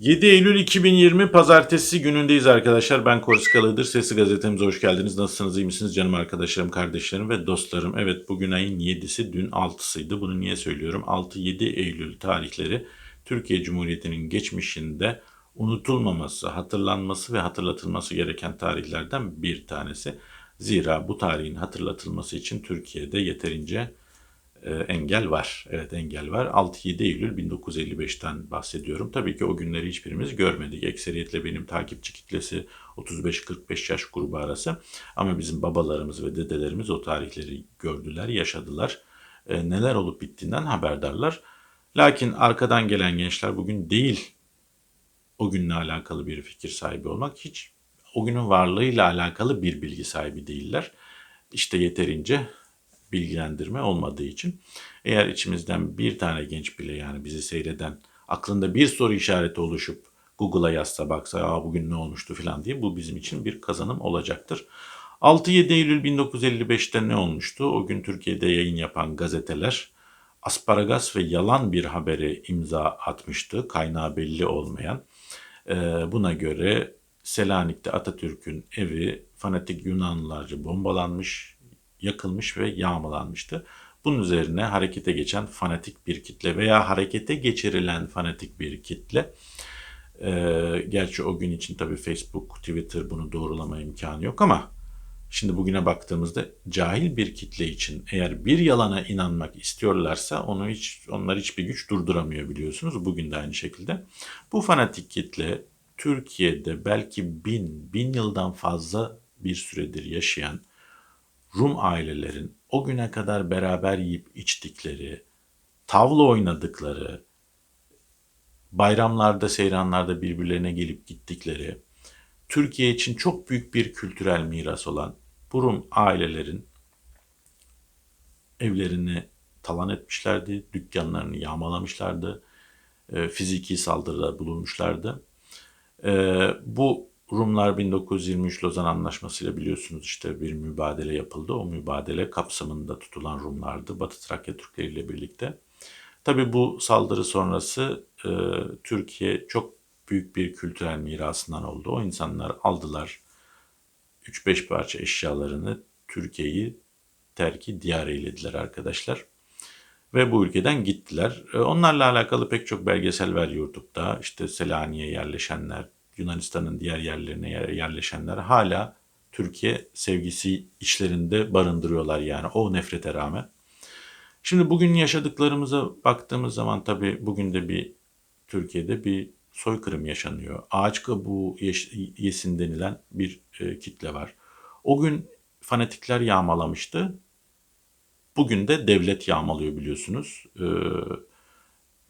7 Eylül 2020 Pazartesi günündeyiz arkadaşlar. Ben Korskalı Iğdır. Sesi gazetemize hoş geldiniz. Nasılsınız, iyi misiniz canım arkadaşlarım, kardeşlerim ve dostlarım? Evet bugün ayın 7'si, dün 6'sıydı. Bunu niye söylüyorum? 6-7 Eylül tarihleri Türkiye Cumhuriyeti'nin geçmişinde unutulmaması, hatırlanması ve hatırlatılması gereken tarihlerden bir tanesi. Zira bu tarihin hatırlatılması için Türkiye'de yeterince engel var. Evet engel var. 6-7 Eylül 1955'ten bahsediyorum. Tabii ki o günleri hiçbirimiz görmedik. Ekseriyetle benim takipçi kitlesi 35-45 yaş grubu arası. Ama bizim babalarımız ve dedelerimiz o tarihleri gördüler, yaşadılar. E, neler olup bittiğinden haberdarlar. Lakin arkadan gelen gençler bugün değil o günle alakalı bir fikir sahibi olmak hiç o günün varlığıyla alakalı bir bilgi sahibi değiller. İşte yeterince bilgilendirme olmadığı için eğer içimizden bir tane genç bile yani bizi seyreden aklında bir soru işareti oluşup Google'a yazsa baksa Aa, bugün ne olmuştu falan diye bu bizim için bir kazanım olacaktır. 6-7 Eylül 1955'te ne olmuştu? O gün Türkiye'de yayın yapan gazeteler asparagas ve yalan bir habere imza atmıştı. Kaynağı belli olmayan. Ee, buna göre Selanik'te Atatürk'ün evi fanatik Yunanlılarca bombalanmış, yakılmış ve yağmalanmıştı. Bunun üzerine harekete geçen fanatik bir kitle veya harekete geçirilen fanatik bir kitle. Ee, gerçi o gün için tabii Facebook, Twitter bunu doğrulama imkanı yok ama şimdi bugüne baktığımızda cahil bir kitle için eğer bir yalana inanmak istiyorlarsa onu hiç onlar hiçbir güç durduramıyor biliyorsunuz. Bugün de aynı şekilde. Bu fanatik kitle Türkiye'de belki bin, bin yıldan fazla bir süredir yaşayan Rum ailelerin o güne kadar beraber yiyip içtikleri, tavla oynadıkları, bayramlarda, seyranlarda birbirlerine gelip gittikleri, Türkiye için çok büyük bir kültürel miras olan bu Rum ailelerin evlerini talan etmişlerdi, dükkanlarını yağmalamışlardı, e, fiziki saldırıda bulunmuşlardı. E, bu Rumlar 1923 Lozan Anlaşması'yla biliyorsunuz işte bir mübadele yapıldı. O mübadele kapsamında tutulan Rumlardı Batı Trakya Türkleri ile birlikte. Tabi bu saldırı sonrası e, Türkiye çok büyük bir kültürel mirasından oldu. O insanlar aldılar 3-5 parça eşyalarını Türkiye'yi terki diyar eylediler arkadaşlar. Ve bu ülkeden gittiler. E, onlarla alakalı pek çok belgesel var YouTube'da. İşte Selanik'e yerleşenler, Yunanistan'ın diğer yerlerine yerleşenler hala Türkiye sevgisi içlerinde barındırıyorlar yani o nefrete rağmen. Şimdi bugün yaşadıklarımıza baktığımız zaman tabii bugün de bir Türkiye'de bir soykırım yaşanıyor. Ağaç kabuğu yesin denilen bir e, kitle var. O gün fanatikler yağmalamıştı. Bugün de devlet yağmalıyor biliyorsunuz. Ee,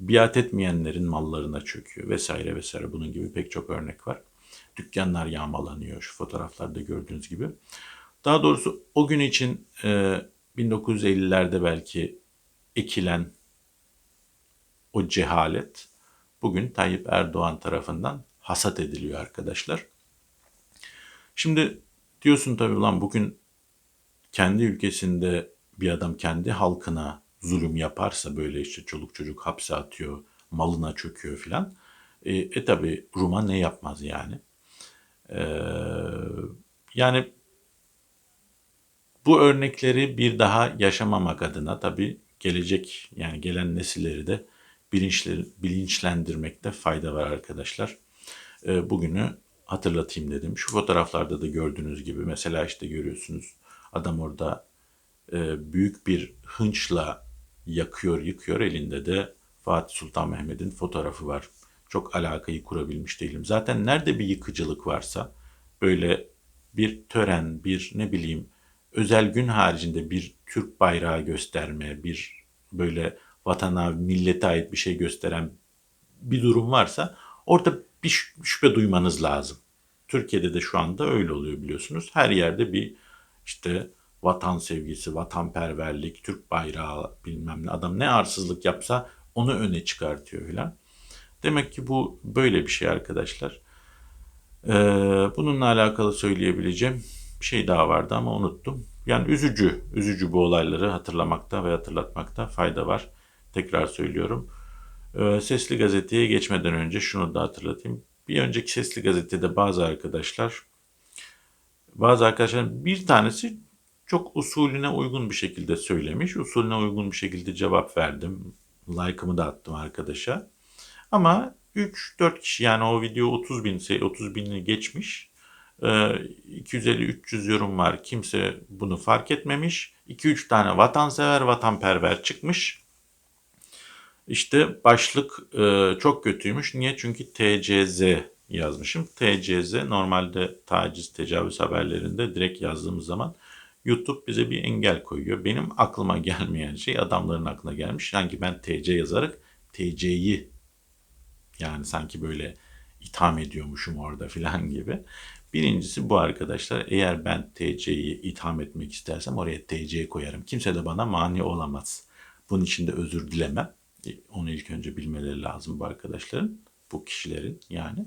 biat etmeyenlerin mallarına çöküyor vesaire vesaire bunun gibi pek çok örnek var. Dükkanlar yağmalanıyor şu fotoğraflarda gördüğünüz gibi. Daha doğrusu o gün için e, 1950'lerde belki ekilen o cehalet bugün Tayyip Erdoğan tarafından hasat ediliyor arkadaşlar. Şimdi diyorsun tabii ulan bugün kendi ülkesinde bir adam kendi halkına zulüm yaparsa böyle işte çoluk çocuk hapse atıyor, malına çöküyor filan. E, e tabi Rum'a ne yapmaz yani. E, yani bu örnekleri bir daha yaşamamak adına tabi gelecek yani gelen nesilleri de bilinçli, bilinçlendirmekte fayda var arkadaşlar. E, bugünü hatırlatayım dedim. Şu fotoğraflarda da gördüğünüz gibi mesela işte görüyorsunuz adam orada e, büyük bir hınçla yakıyor, yıkıyor. Elinde de Fatih Sultan Mehmet'in fotoğrafı var. Çok alakayı kurabilmiş değilim. Zaten nerede bir yıkıcılık varsa böyle bir tören, bir ne bileyim özel gün haricinde bir Türk bayrağı gösterme, bir böyle vatana, millete ait bir şey gösteren bir durum varsa orada bir şüphe duymanız lazım. Türkiye'de de şu anda öyle oluyor biliyorsunuz. Her yerde bir işte vatan sevgisi, vatanperverlik, Türk bayrağı bilmem ne adam ne arsızlık yapsa onu öne çıkartıyor filan. Demek ki bu böyle bir şey arkadaşlar. Ee, bununla alakalı söyleyebileceğim bir şey daha vardı ama unuttum. Yani üzücü, üzücü bu olayları hatırlamakta ve hatırlatmakta fayda var. Tekrar söylüyorum. Ee, Sesli gazeteye geçmeden önce şunu da hatırlatayım. Bir önceki Sesli gazetede bazı arkadaşlar bazı arkadaşların bir tanesi çok usulüne uygun bir şekilde söylemiş. Usulüne uygun bir şekilde cevap verdim. Like'ımı da attım arkadaşa. Ama 3-4 kişi yani o video 30 bin, 30 bini geçmiş. Ee, 250-300 yorum var. Kimse bunu fark etmemiş. 2-3 tane vatansever, vatanperver çıkmış. İşte başlık e, çok kötüymüş. Niye? Çünkü TCZ yazmışım. TCZ normalde taciz, tecavüz haberlerinde direkt yazdığımız zaman YouTube bize bir engel koyuyor. Benim aklıma gelmeyen şey adamların aklına gelmiş. Sanki ben TC yazarak TC'yi yani sanki böyle itham ediyormuşum orada filan gibi. Birincisi bu arkadaşlar. Eğer ben TC'yi itham etmek istersem oraya TC koyarım. Kimse de bana mani olamaz. Bunun için de özür dilemem. E, Onu ilk önce bilmeleri lazım bu arkadaşların. Bu kişilerin yani.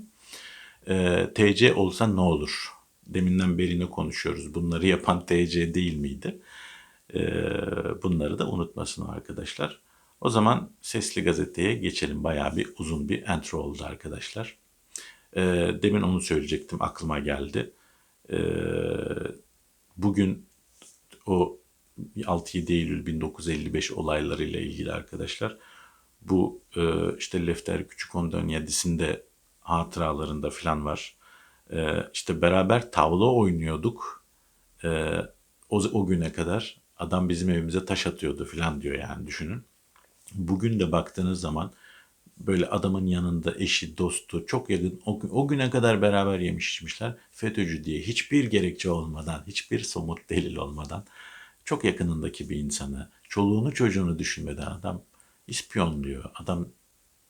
Ee, TC olsa ne olur? Deminden beri ne konuşuyoruz? Bunları yapan TC değil miydi? Ee, bunları da unutmasın arkadaşlar. O zaman Sesli Gazete'ye geçelim. Bayağı bir uzun bir intro oldu arkadaşlar. Ee, demin onu söyleyecektim. Aklıma geldi. Ee, bugün o 6-7 Eylül 1955 olaylarıyla ilgili arkadaşlar. Bu e, işte Lefter Küçükondön Yedisi'nde hatıralarında falan var. E, işte beraber tavla oynuyorduk. E, o, o güne kadar adam bizim evimize taş atıyordu falan diyor yani düşünün. Bugün de baktığınız zaman böyle adamın yanında eşi, dostu, çok yakın o, o güne kadar beraber yemiş içmişler. FETÖ'cü diye hiçbir gerekçe olmadan, hiçbir somut delil olmadan çok yakınındaki bir insanı, çoluğunu çocuğunu düşünmeden adam ispiyonluyor. Adam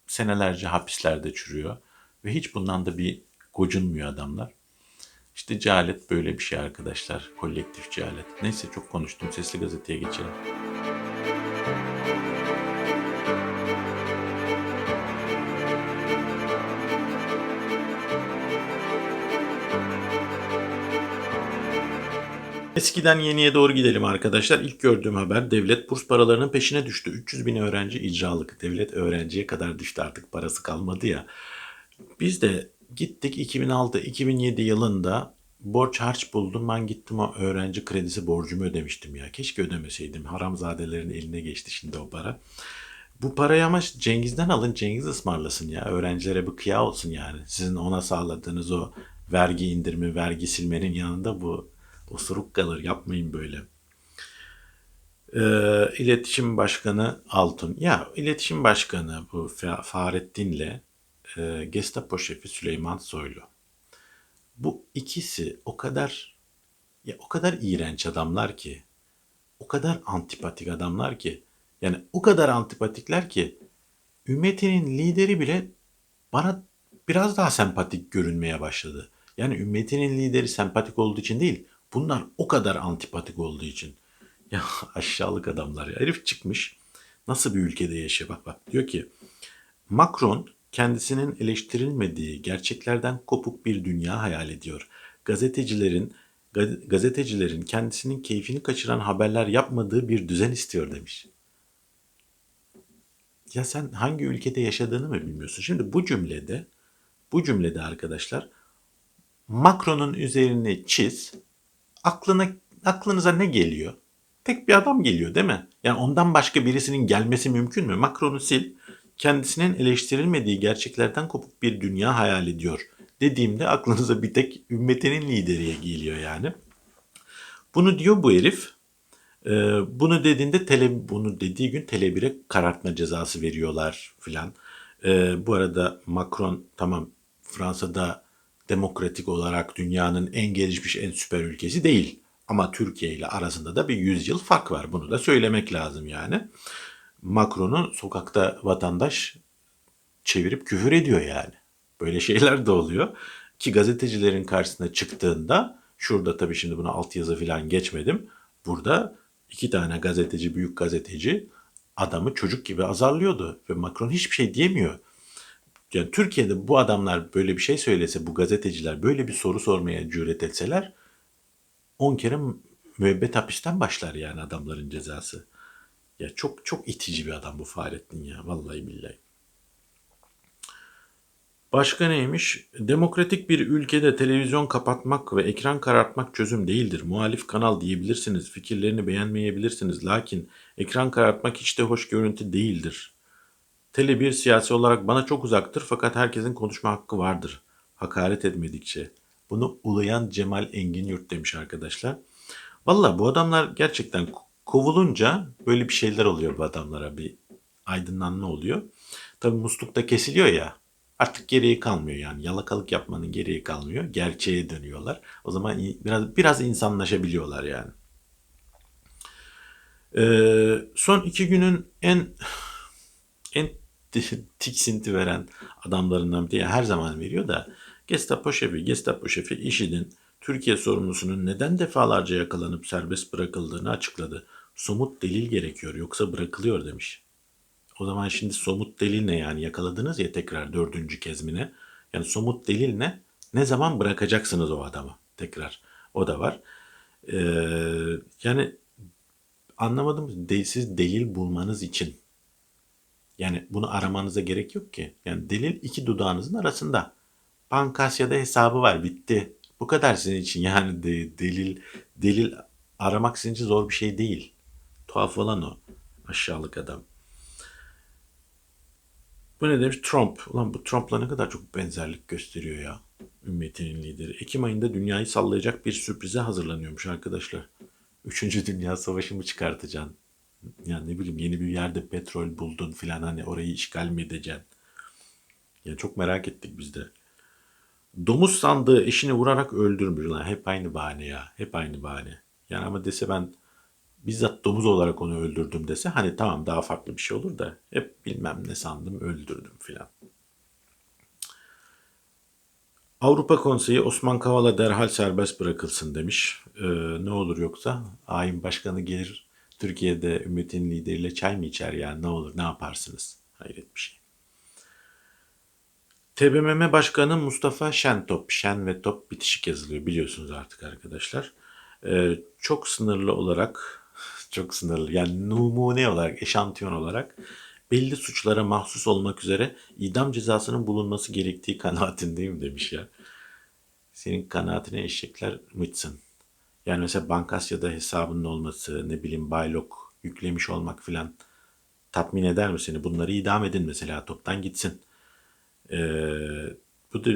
senelerce hapislerde çürüyor ve hiç bundan da bir gocunmuyor adamlar. İşte cehalet böyle bir şey arkadaşlar. Kolektif cehalet. Neyse çok konuştum. Sesli gazeteye geçelim. Eskiden yeniye doğru gidelim arkadaşlar. İlk gördüğüm haber devlet burs paralarının peşine düştü. 300 bin öğrenci icralık. Devlet öğrenciye kadar düştü artık parası kalmadı ya. Biz de gittik 2006-2007 yılında borç harç buldum. Ben gittim o öğrenci kredisi borcumu ödemiştim ya. Keşke ödemeseydim. Haramzadelerin eline geçti şimdi o para. Bu parayı ama Cengiz'den alın. Cengiz ısmarlasın ya. Öğrencilere bir kıya olsun yani. Sizin ona sağladığınız o vergi indirimi, vergi silmenin yanında bu osuruk kalır. Yapmayın böyle. Ee, İletişim Başkanı Altun. Ya İletişim Başkanı bu Fa- Fahrettin'le e, Gestapo şefi Süleyman Soylu. Bu ikisi o kadar ya o kadar iğrenç adamlar ki, o kadar antipatik adamlar ki, yani o kadar antipatikler ki ümmetinin lideri bile bana biraz daha sempatik görünmeye başladı. Yani ümmetinin lideri sempatik olduğu için değil, bunlar o kadar antipatik olduğu için. Ya aşağılık adamlar ya. Herif çıkmış. Nasıl bir ülkede yaşıyor? Bak bak diyor ki Macron kendisinin eleştirilmediği gerçeklerden kopuk bir dünya hayal ediyor. Gazetecilerin ga- gazetecilerin kendisinin keyfini kaçıran haberler yapmadığı bir düzen istiyor demiş. Ya sen hangi ülkede yaşadığını mı bilmiyorsun? Şimdi bu cümlede bu cümlede arkadaşlar Macron'un üzerine çiz. Aklına aklınıza ne geliyor? Tek bir adam geliyor değil mi? Yani ondan başka birisinin gelmesi mümkün mü? Macron'u sil. Kendisinin eleştirilmediği gerçeklerden kopuk bir dünya hayal ediyor. Dediğimde aklınıza bir tek ümmetinin lideriye geliyor yani. Bunu diyor bu herif. Ee, bunu dediğinde tele, bunu dediği gün Tele1'e karartma cezası veriyorlar filan. Ee, bu arada Macron tamam Fransa'da demokratik olarak dünyanın en gelişmiş en süper ülkesi değil. Ama Türkiye ile arasında da bir yüzyıl fark var. Bunu da söylemek lazım yani. Macron'u sokakta vatandaş çevirip küfür ediyor yani. Böyle şeyler de oluyor. Ki gazetecilerin karşısına çıktığında şurada tabii şimdi buna altyazı falan geçmedim. Burada iki tane gazeteci, büyük gazeteci adamı çocuk gibi azarlıyordu. Ve Macron hiçbir şey diyemiyor. Yani Türkiye'de bu adamlar böyle bir şey söylese, bu gazeteciler böyle bir soru sormaya cüret etseler 10 kere müebbet hapisten başlar yani adamların cezası. Ya çok çok itici bir adam bu Fahrettin ya vallahi billahi. Başka neymiş? Demokratik bir ülkede televizyon kapatmak ve ekran karartmak çözüm değildir. Muhalif kanal diyebilirsiniz, fikirlerini beğenmeyebilirsiniz. Lakin ekran karartmak hiç de hoş görüntü değildir. Tele 1 siyasi olarak bana çok uzaktır fakat herkesin konuşma hakkı vardır. Hakaret etmedikçe. Bunu ulayan Cemal Engin Yurt demiş arkadaşlar. Valla bu adamlar gerçekten kovulunca böyle bir şeyler oluyor bu adamlara. Bir aydınlanma oluyor. Tabi muslukta kesiliyor ya. Artık gereği kalmıyor yani. Yalakalık yapmanın gereği kalmıyor. Gerçeğe dönüyorlar. O zaman biraz biraz insanlaşabiliyorlar yani. Ee, son iki günün en en tiksinti veren adamlarından biri her zaman veriyor da Gestapo şefi, Gestapo şefi IŞİD'in Türkiye sorumlusunun neden defalarca yakalanıp serbest bırakıldığını açıkladı. Somut delil gerekiyor yoksa bırakılıyor demiş. O zaman şimdi somut delil ne yani yakaladınız ya tekrar dördüncü kez mi ne? Yani somut delil ne? Ne zaman bırakacaksınız o adamı tekrar? O da var. Ee, yani anlamadım. De, siz delil bulmanız için yani bunu aramanıza gerek yok ki. Yani delil iki dudağınızın arasında. Pankasya'da hesabı var bitti. Bu kadar sizin için yani de, delil delil aramak sizin için zor bir şey değil. Tuhaf olan o. Aşağılık adam. Bu ne demiş? Trump. Ulan bu Trump'la ne kadar çok benzerlik gösteriyor ya. Ümmetinin lideri. Ekim ayında dünyayı sallayacak bir sürprize hazırlanıyormuş arkadaşlar. Üçüncü Dünya Savaşı mı çıkartacaksın? Yani ne bileyim yeni bir yerde petrol buldun filan hani orayı işgal mi edeceksin? Ya çok merak ettik biz de. Domuz sandığı eşini vurarak öldürmüş. Lan hep aynı bahane ya. Hep aynı bahane. Yani ama dese ben bizzat domuz olarak onu öldürdüm dese hani tamam daha farklı bir şey olur da hep bilmem ne sandım öldürdüm filan. Avrupa Konseyi Osman Kavala derhal serbest bırakılsın demiş. Ee, ne olur yoksa ayin başkanı gelir Türkiye'de ümmetin lideriyle çay mı içer yani ne olur ne yaparsınız? Hayret bir şey. TBMM Başkanı Mustafa Şentop, Şen ve Top bitişik yazılıyor biliyorsunuz artık arkadaşlar. Ee, çok sınırlı olarak, çok sınırlı yani numune olarak, eşantiyon olarak belli suçlara mahsus olmak üzere idam cezasının bulunması gerektiği kanaatindeyim demiş ya. Senin kanaatine eşekler mıçsın. Yani mesela Bankasya'da hesabının olması, ne bileyim baylok yüklemiş olmak filan tatmin eder mi seni? Bunları idam edin mesela toptan gitsin. Ee, bu da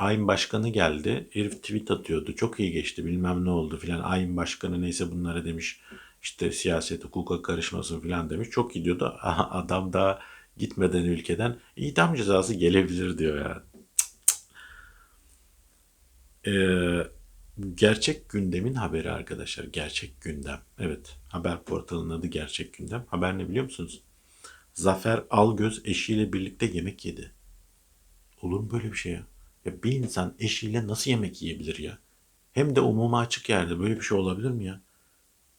Ayin Başkanı geldi. Herif tweet atıyordu. Çok iyi geçti bilmem ne oldu filan. Ayin Başkanı neyse bunlara demiş işte siyaset hukuka karışmasın filan demiş. Çok gidiyordu. Adam daha gitmeden ülkeden idam cezası gelebilir diyor ya. Ee, gerçek gündemin haberi arkadaşlar. Gerçek gündem. Evet. Haber portalının adı Gerçek Gündem. Haber ne biliyor musunuz? Zafer Algöz eşiyle birlikte yemek yedi. Olur mu böyle bir şey ya? Ya bir insan eşiyle nasıl yemek yiyebilir ya? Hem de umuma açık yerde böyle bir şey olabilir mi ya?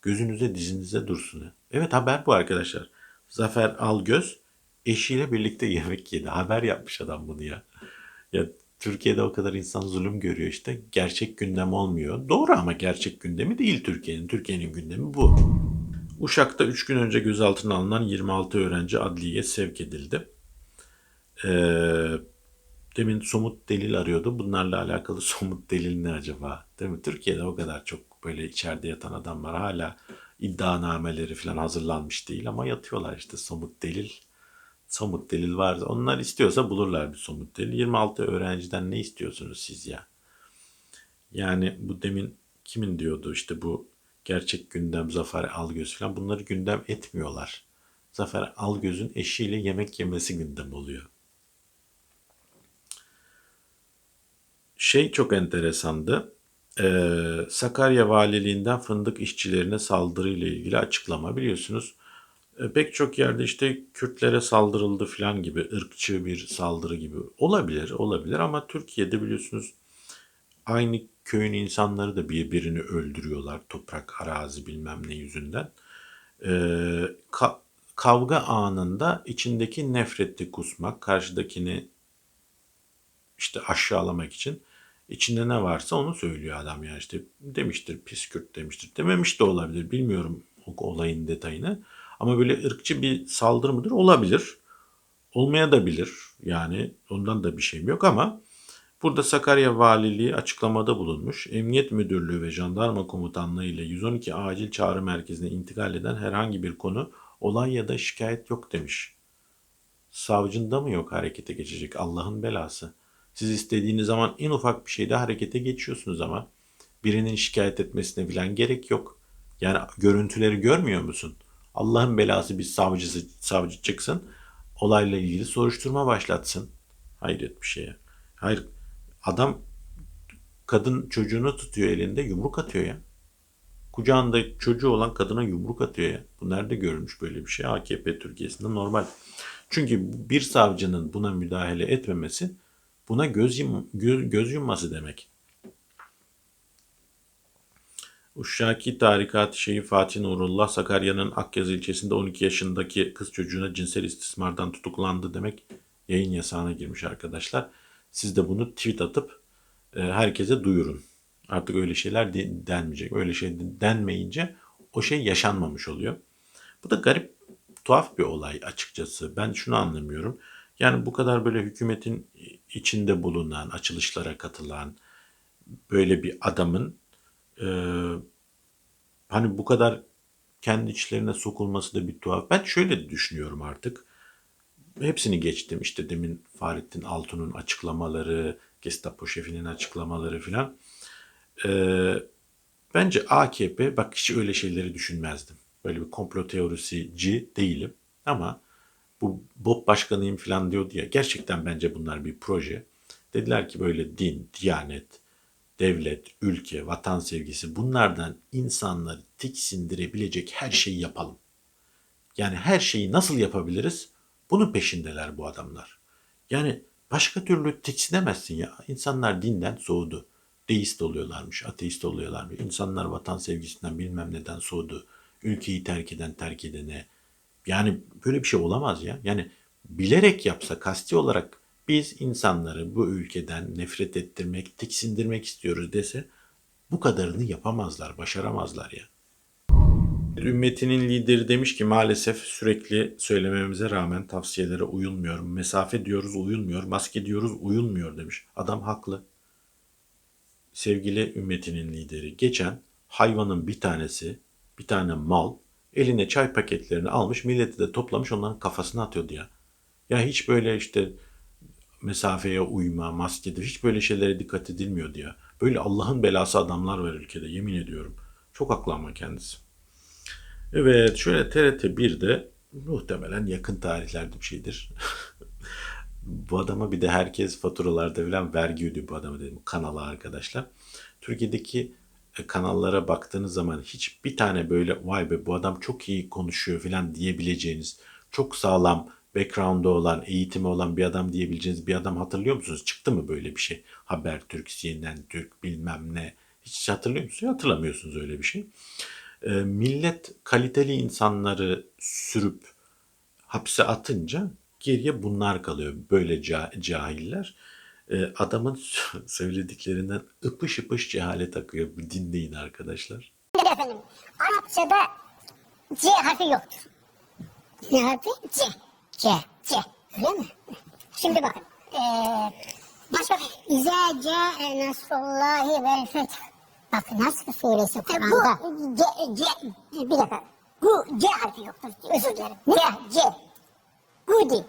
Gözünüze dizinize dursun. Evet haber bu arkadaşlar. Zafer Algöz eşiyle birlikte yemek yedi. Haber yapmış adam bunu ya. Ya Türkiye'de o kadar insan zulüm görüyor işte. Gerçek gündem olmuyor. Doğru ama gerçek gündemi değil Türkiye'nin. Türkiye'nin gündemi bu. Uşak'ta 3 gün önce gözaltına alınan 26 öğrenci adliyeye sevk edildi. Ee, demin somut delil arıyordu. Bunlarla alakalı somut delil ne acaba? Değil mi? Türkiye'de o kadar çok böyle içeride yatan adam var. Hala iddianameleri falan hazırlanmış değil ama yatıyorlar işte somut delil. Somut delil varsa onlar istiyorsa bulurlar bir somut delil. 26 öğrenciden ne istiyorsunuz siz ya? Yani bu demin kimin diyordu işte bu gerçek gündem Zafer Algöz falan bunları gündem etmiyorlar. Zafer Algöz'ün eşiyle yemek yemesi gündem oluyor. Şey çok enteresandı. Ee, Sakarya Valiliğinden fındık işçilerine saldırı ile ilgili açıklama biliyorsunuz. E, pek çok yerde işte Kürtlere saldırıldı falan gibi ırkçı bir saldırı gibi olabilir olabilir ama Türkiye'de biliyorsunuz aynı köyün insanları da birbirini öldürüyorlar toprak arazi bilmem ne yüzünden. E, ka- kavga anında içindeki nefreti kusmak karşıdakini işte aşağılamak için içinde ne varsa onu söylüyor adam ya. İşte demiştir pis Kürt demiştir. Dememiş de olabilir. Bilmiyorum o olayın detayını. Ama böyle ırkçı bir saldırı mıdır? Olabilir. Olmaya da bilir Yani ondan da bir şeyim yok ama burada Sakarya Valiliği açıklamada bulunmuş. Emniyet Müdürlüğü ve Jandarma Komutanlığı ile 112 acil çağrı merkezine intikal eden herhangi bir konu olay ya da şikayet yok demiş. Savcında mı yok harekete geçecek Allah'ın belası. Siz istediğiniz zaman en ufak bir şeyde harekete geçiyorsunuz ama birinin şikayet etmesine falan gerek yok. Yani görüntüleri görmüyor musun? Allah'ın belası bir savcısı, savcı çıksın olayla ilgili soruşturma başlatsın. Hayret bir şeye. Hayır adam kadın çocuğunu tutuyor elinde yumruk atıyor ya. Kucağında çocuğu olan kadına yumruk atıyor ya. Bu nerede görülmüş böyle bir şey? AKP Türkiye'sinde normal. Çünkü bir savcının buna müdahale etmemesi buna göz, yum, göz, göz yumması demek. Uşşaki Tarikat Şeyhi Fatih Nurullah Sakarya'nın Akyazı ilçesinde 12 yaşındaki kız çocuğuna cinsel istismardan tutuklandı demek yayın yasağına girmiş arkadaşlar. Siz de bunu tweet atıp e, herkese duyurun. Artık öyle şeyler de- denmeyecek. Öyle şey denmeyince o şey yaşanmamış oluyor. Bu da garip, tuhaf bir olay açıkçası. Ben şunu anlamıyorum. Yani bu kadar böyle hükümetin içinde bulunan, açılışlara katılan böyle bir adamın e, hani bu kadar kendi içlerine sokulması da bir tuhaf. Ben şöyle düşünüyorum artık. Hepsini geçtim. İşte demin Fahrettin Altun'un açıklamaları, Gestapo şefinin açıklamaları filan. Ee, bence AKP, bak hiç öyle şeyleri düşünmezdim. Böyle bir komplo teorisici değilim. Ama bu BOP başkanıyım falan diyordu ya. Gerçekten bence bunlar bir proje. Dediler ki böyle din, diyanet, devlet, ülke, vatan sevgisi bunlardan insanları tiksindirebilecek her şeyi yapalım. Yani her şeyi nasıl yapabiliriz? Bunun peşindeler bu adamlar. Yani başka türlü tiksinemezsin ya. İnsanlar dinden soğudu. Deist oluyorlarmış, ateist oluyorlarmış. İnsanlar vatan sevgisinden bilmem neden soğudu. Ülkeyi terk eden terk edene. Yani böyle bir şey olamaz ya. Yani bilerek yapsa, kasti olarak biz insanları bu ülkeden nefret ettirmek, tiksindirmek istiyoruz dese bu kadarını yapamazlar, başaramazlar ya. Ümmetinin lideri demiş ki maalesef sürekli söylememize rağmen tavsiyelere uyulmuyor. Mesafe diyoruz uyulmuyor, maske diyoruz uyulmuyor demiş. Adam haklı. Sevgili ümmetinin lideri geçen hayvanın bir tanesi, bir tane mal eline çay paketlerini almış milleti de toplamış onların kafasına atıyordu ya. Ya hiç böyle işte mesafeye uyma, maskedir hiç böyle şeylere dikkat edilmiyordu ya. Böyle Allah'ın belası adamlar var ülkede yemin ediyorum. Çok haklı ama kendisi. Evet şöyle TRT 1'de muhtemelen yakın tarihlerde bir şeydir. bu adama bir de herkes faturalarda falan vergi ödüyor bu adama dedim kanala arkadaşlar. Türkiye'deki kanallara baktığınız zaman hiç bir tane böyle vay be bu adam çok iyi konuşuyor falan diyebileceğiniz çok sağlam background'u olan, eğitimi olan bir adam diyebileceğiniz bir adam hatırlıyor musunuz? Çıktı mı böyle bir şey? Habertürk, CNN Türk bilmem ne. Hiç hatırlıyor musunuz? Hatırlamıyorsunuz öyle bir şey. E, millet kaliteli insanları sürüp hapse atınca geriye bunlar kalıyor. Böyle ca- cahiller. E, adamın söylediklerinden ıpış ıpış cehalet akıyor. Dinleyin arkadaşlar. Efendim, Arapçada C harfi yoktur. Ne harfi? C. C. C. Öyle mi? Şimdi bakın. Ee, başka İzâ câe nasrullâhi vel feth. Bak nasıl suresi Kur'an'da. Bu C, C, bir dakika. Bu C harfi yoktur. Özür dilerim. Ne? C. Gudi.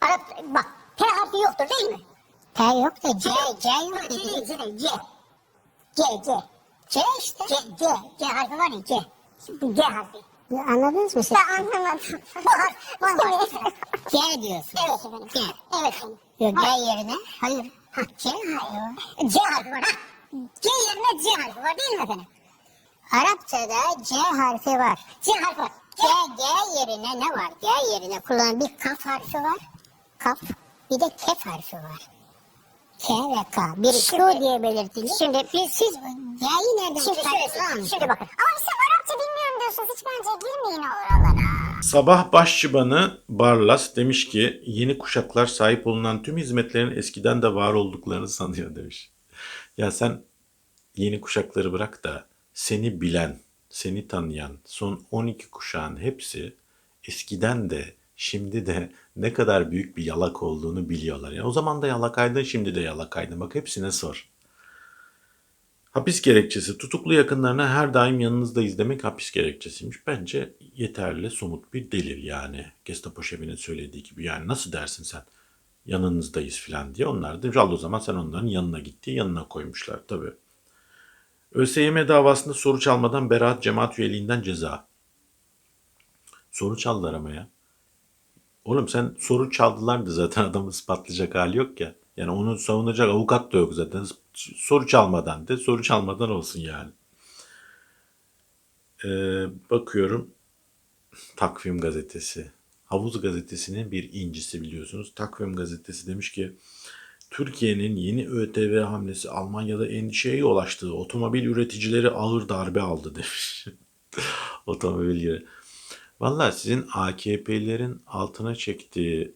Arap, bak T harfi yoktur değil mi? T yok da C, C yok dedi. C, C, C. C, işte. C, C. C harfi var ya C. Bu C harfi. Anladınız mı siz? Ben anlamadım. Vallahi. C diyorsun. Evet efendim. C. Evet efendim. Yok C yerine. Hayır. Ha C hayır. C harfi var. Ha. C yerine C harfi var değil mi efendim? Arapçada C harfi var. C harfi var. C, C yerine ne var? C yerine kullanılan bir kaf harfi var. Kaf. Bir de kef harfi var. K ve K. Biri şu diye belirtilir. Şimdi biz siz Y'yi nereden şimdi, çıkarttınız? Şimdi bakın. Ama siz Arapça bilmiyorum diyorsunuz. Hiç bence girmeyin oralara. Sabah başçıbanı Barlas demiş ki yeni kuşaklar sahip olunan tüm hizmetlerin eskiden de var olduklarını sanıyor demiş. Ya sen yeni kuşakları bırak da seni bilen, seni tanıyan son 12 kuşağın hepsi eskiden de şimdi de ne kadar büyük bir yalak olduğunu biliyorlar. Yani o zaman da yalakaydın, şimdi de yalakaydın. Bak hepsine sor. Hapis gerekçesi. Tutuklu yakınlarına her daim yanınızdayız demek hapis gerekçesiymiş. Bence yeterli somut bir delil yani. Gestapo şefinin söylediği gibi. Yani nasıl dersin sen? Yanınızdayız falan diye. Onlar da o zaman sen onların yanına gitti. Yanına koymuşlar tabii. ÖSYM davasında soru çalmadan beraat cemaat üyeliğinden ceza. Soru çaldılar ama ya. Oğlum sen soru çaldılar da zaten adamı ispatlayacak hali yok ya. Yani onu savunacak avukat da yok zaten. Soru çalmadan de soru çalmadan olsun yani. Ee, bakıyorum Takvim gazetesi. Havuz gazetesinin bir incisi biliyorsunuz. Takvim gazetesi demiş ki Türkiye'nin yeni ÖTV hamlesi Almanya'da endişeye yol açtığı otomobil üreticileri ağır darbe aldı demiş. otomobil yeri. Valla sizin AKP'lerin altına çektiği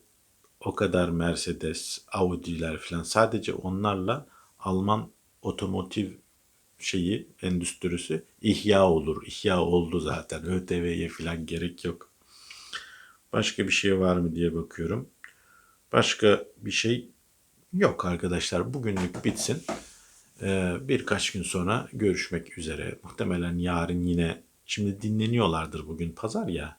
o kadar Mercedes, Audi'ler falan sadece onlarla Alman otomotiv şeyi, endüstrisi ihya olur. İhya oldu zaten. ÖTV'ye falan gerek yok. Başka bir şey var mı diye bakıyorum. Başka bir şey yok arkadaşlar. Bugünlük bitsin. Ee, birkaç gün sonra görüşmek üzere. Muhtemelen yarın yine şimdi dinleniyorlardır bugün pazar ya.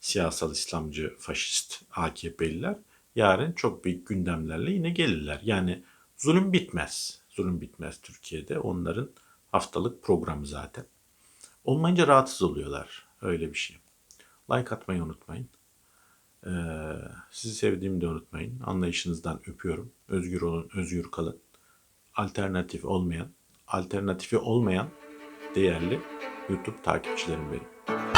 Siyasal İslamcı, faşist AKP'liler yarın çok büyük gündemlerle yine gelirler. Yani zulüm bitmez. Zulüm bitmez Türkiye'de. Onların haftalık programı zaten. Olmayınca rahatsız oluyorlar. Öyle bir şey. Like atmayı unutmayın. Ee, sizi sevdiğimi de unutmayın. Anlayışınızdan öpüyorum. Özgür olun, özgür kalın. Alternatif olmayan, alternatifi olmayan değerli YouTube takipçilerim benim.